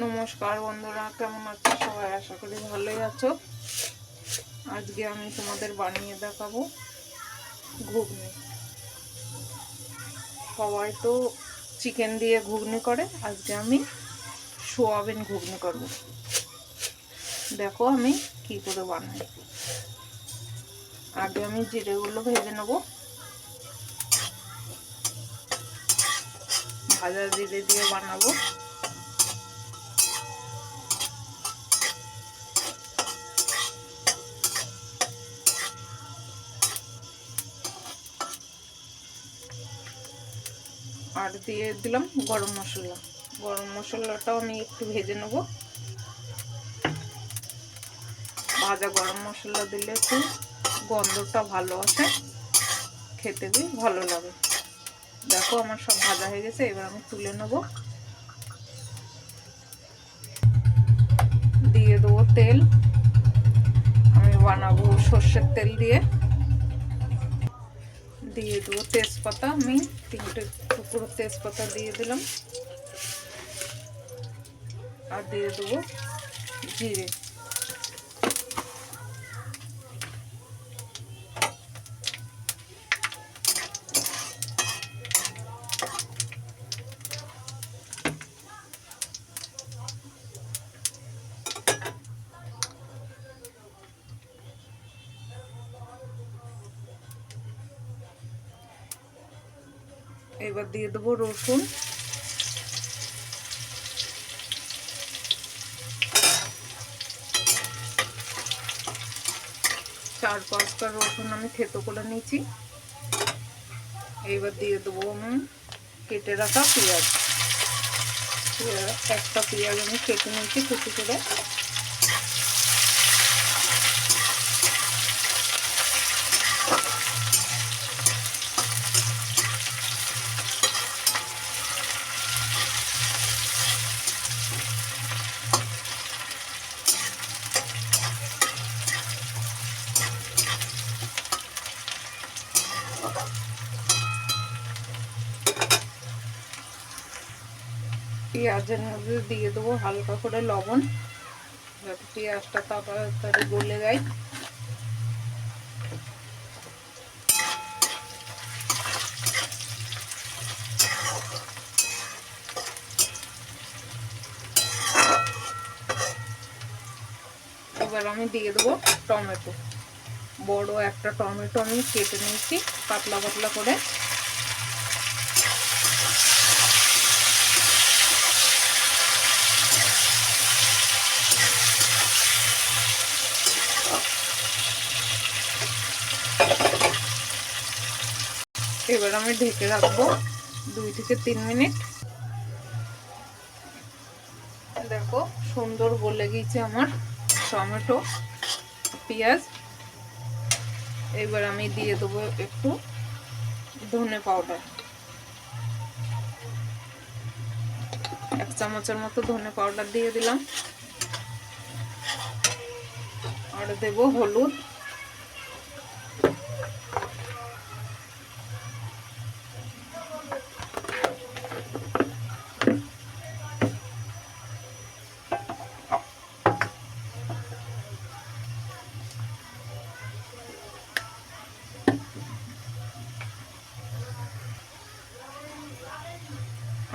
নমস্কার বন্ধুরা, কেমন আছো সবাই? আশা করি ভালোই আছো। আজকে আমি তোমাদের বানিয়ে দেখাবো ঘুগনি। সবাই তো চিকেন দিয়ে ঘুগনি করে, আজকে আমি সোয়াবিন ঘুগনি করব। দেখো আমি কি করে বানাই। আগে আমি জিরেগুলো ভেজে নেব। ভাজা জিরে দিয়ে বানাবো। আর দিয়ে দিলাম গরম মশলা। গরম মশলাটাও আমি একটু ভেজে নেব। ভাজা গরম মশলা দিলে একটু গন্ধটা ভালো আসে। খেতে বি ভালো লাগে। দেখো আমার সব ভাজা হয়ে গেছে, এবার আমি তুলে নেব। দিয়ে দেবো তেল। আমি বানাবো সর্ষের তেল দিয়ে। দিয়ে দেবো তেজপাতা আমি তিনটে টুকরো তেজপাতা দিয়ে দিলাম। আর দিয়ে দেবো জিরে। এবার দিয়ে দেবো রসুন। চার পাঁচটা রসুন আমি থেতো করে নিয়েছি। এবার দিয়ে দেবো আমি কেটে রাখা পেঁয়াজ। পেঁয়াজ, একটা পেঁয়াজ আমি কেটে নিয়েছি কুচি করে। পেঁয়াজের মধ্যে দিয়ে দেবো, হালকা করে লবণ, যাতে পেঁয়াজটা তাড়াতাড়ি গলে যায়। এবার আমি দিয়ে দেবো টমেটো। বড় একটা টমেটো আমি কেটে নিয়েছি, পাতলা পাতলা করে। এবার আমি ঢেকে রাখব দুই থেকে তিন মিনিট। দেখো, সুন্দর বলে গিয়েছে আমার টমেটো, পেঁয়াজ। এবার আমি দিয়ে দেবো একটু ধনে পাউডার। এক চামচের মতো ধনে পাউডার দিয়ে দিলাম। আর দেবো হলুদ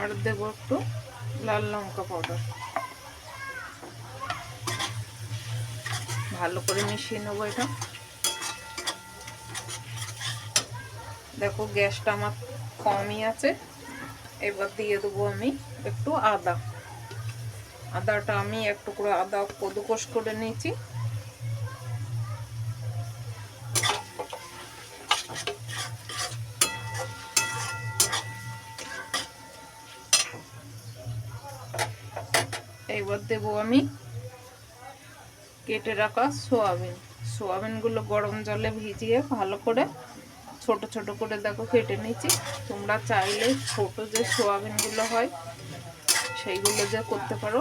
আর দেবো একটু লাল লঙ্কা পাউডার ভালো করে মিশিয়ে নেব এটা। দেখো গ্যাসটা আমার কমই আছে। এবার দিয়ে দেবো আমি একটু আদা। আদাটা আমি একটু করে আদা কদুকস করে নিয়েছি। এবার দেব আমি কেটে রাখা সোয়াবিন। সোয়াবিনগুলো গরম জলে ভিজিয়ে ভালো করে ছোট ছোট করে দেখো কেটে নিচ্ছি। তোমরা চাইলে ছোট যে সোয়াবিনগুলো হয়, সেইগুলো যে করতে পারো।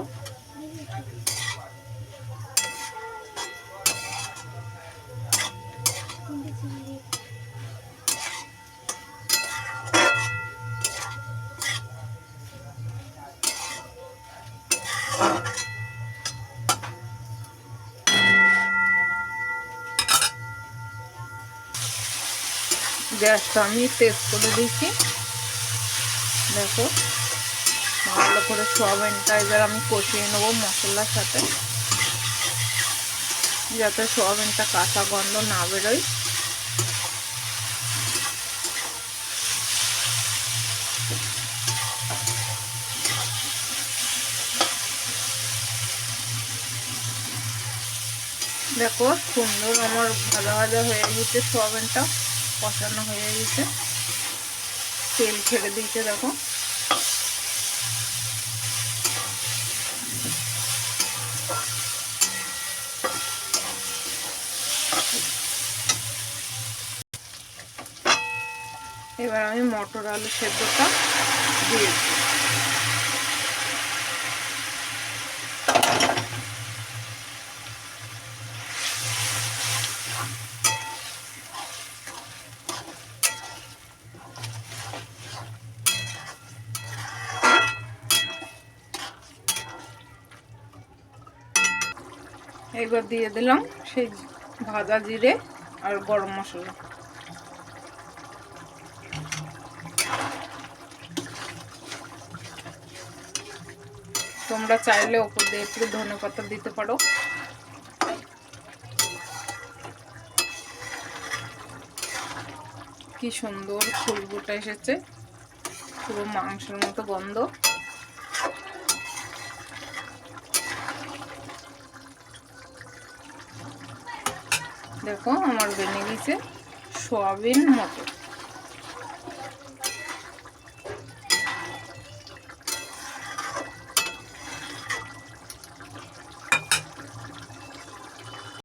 গ্যাসটা আমি তেজ করে দিয়েছি দেখো ভালো করে সোয়াবিনটা এবার আমি কষিয়ে নেব মশলার সাথে। যাতে সোয়াবিনটা কাঁচা গন্ধ না বেরোয়। দেখো, সুন্দর আমার ভাজা ভাজা হয়ে গেছে সোয়াবিনটা কষানো হয়ে গেছে। তেল ছেড়ে দিয়েছে দেখো। এবার আমি মটর আলু সেদ্ধটা দিয়ে এবার দিয়ে দিলাম সেই ভাজা জিরে আর গরম মশলা। তোমরা চাইলে ওপর দিয়ে একটু ধনে পাতা দিতে পারো। কি সুন্দর খুশবুটা এসেছে। পুরো মাংসের মতো গন্ধ। দেখো আমার বেনে গেছে সোয়াবিন মটর